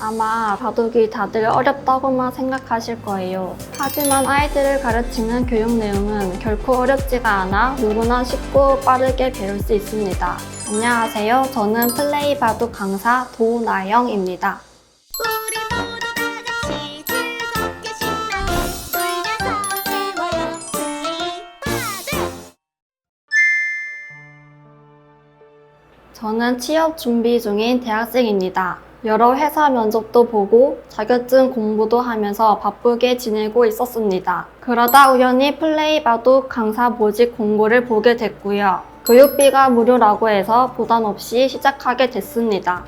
아마 바둑이 다들 어렵다고만 생각하실 거예요. 하지만 아이들을 가르치는 교육 내용은 결코 어렵지가 않아 누구나 쉽고 빠르게 배울 수 있습니다. 안녕하세요. 저는 플레이 바둑 강사 도나영입니다. 저는 취업 준비 중인 대학생입니다. 여러 회사 면접도 보고 자격증 공부도 하면서 바쁘게 지내고 있었습니다. 그러다 우연히 플레이 바둑 강사 모집 공고를 보게 됐고요. 교육비가 무료라고 해서 부담 없이 시작하게 됐습니다.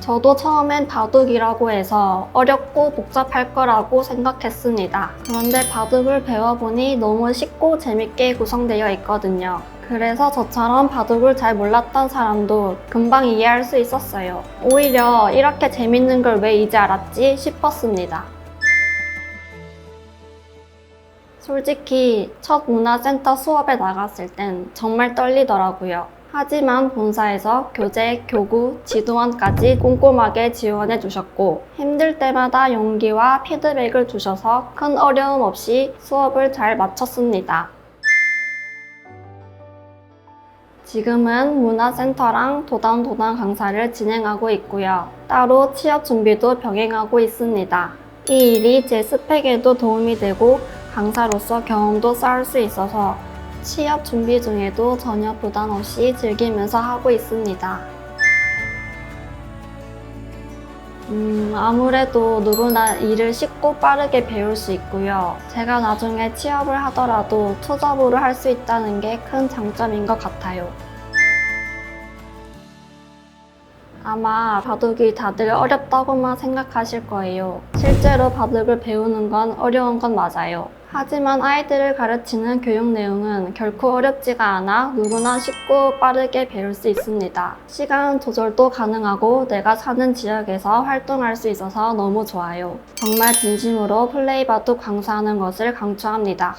저도 처음엔 바둑이라고 해서 어렵고 복잡할 거라고 생각했습니다. 그런데 바둑을 배워보니 너무 쉽고 재밌게 구성되어 있거든요. 그래서 저처럼 바둑을 잘 몰랐던 사람도 금방 이해할 수 있었어요. 오히려 이렇게 재밌는 걸 왜 이제 알았지 싶었습니다. 솔직히 첫 문화센터 수업에 나갔을 땐 정말 떨리더라고요. 하지만 본사에서 교재, 교구, 지도원까지 꼼꼼하게 지원해 주셨고 힘들 때마다 용기와 피드백을 주셔서 큰 어려움 없이 수업을 잘 마쳤습니다. 지금은 문화센터랑 도담도담 강사를 진행하고 있고요. 따로 취업 준비도 병행하고 있습니다. 이 일이 제 스펙에도 도움이 되고 강사로서 경험도 쌓을 수 있어서 취업 준비 중에도 전혀 부담 없이 즐기면서 하고 있습니다. 음, 아무래도 누구나 일을 쉽고 빠르게 배울 수 있고요. 제가 나중에 취업을 하더라도 투잡으로 할 수 있다는 게 큰 장점인 것 같아요. 아마 바둑이 다들 어렵다고만 생각하실 거예요. 실제로 바둑을 배우는 건 어려운 건 맞아요. 하지만 아이들을 가르치는 교육 내용은 결코 어렵지가 않아 누구나 쉽고 빠르게 배울 수 있습니다. 시간 조절도 가능하고 내가 사는 지역에서 활동할 수 있어서 너무 좋아요. 정말 진심으로 플레이 바둑 강사하는 것을 강추합니다.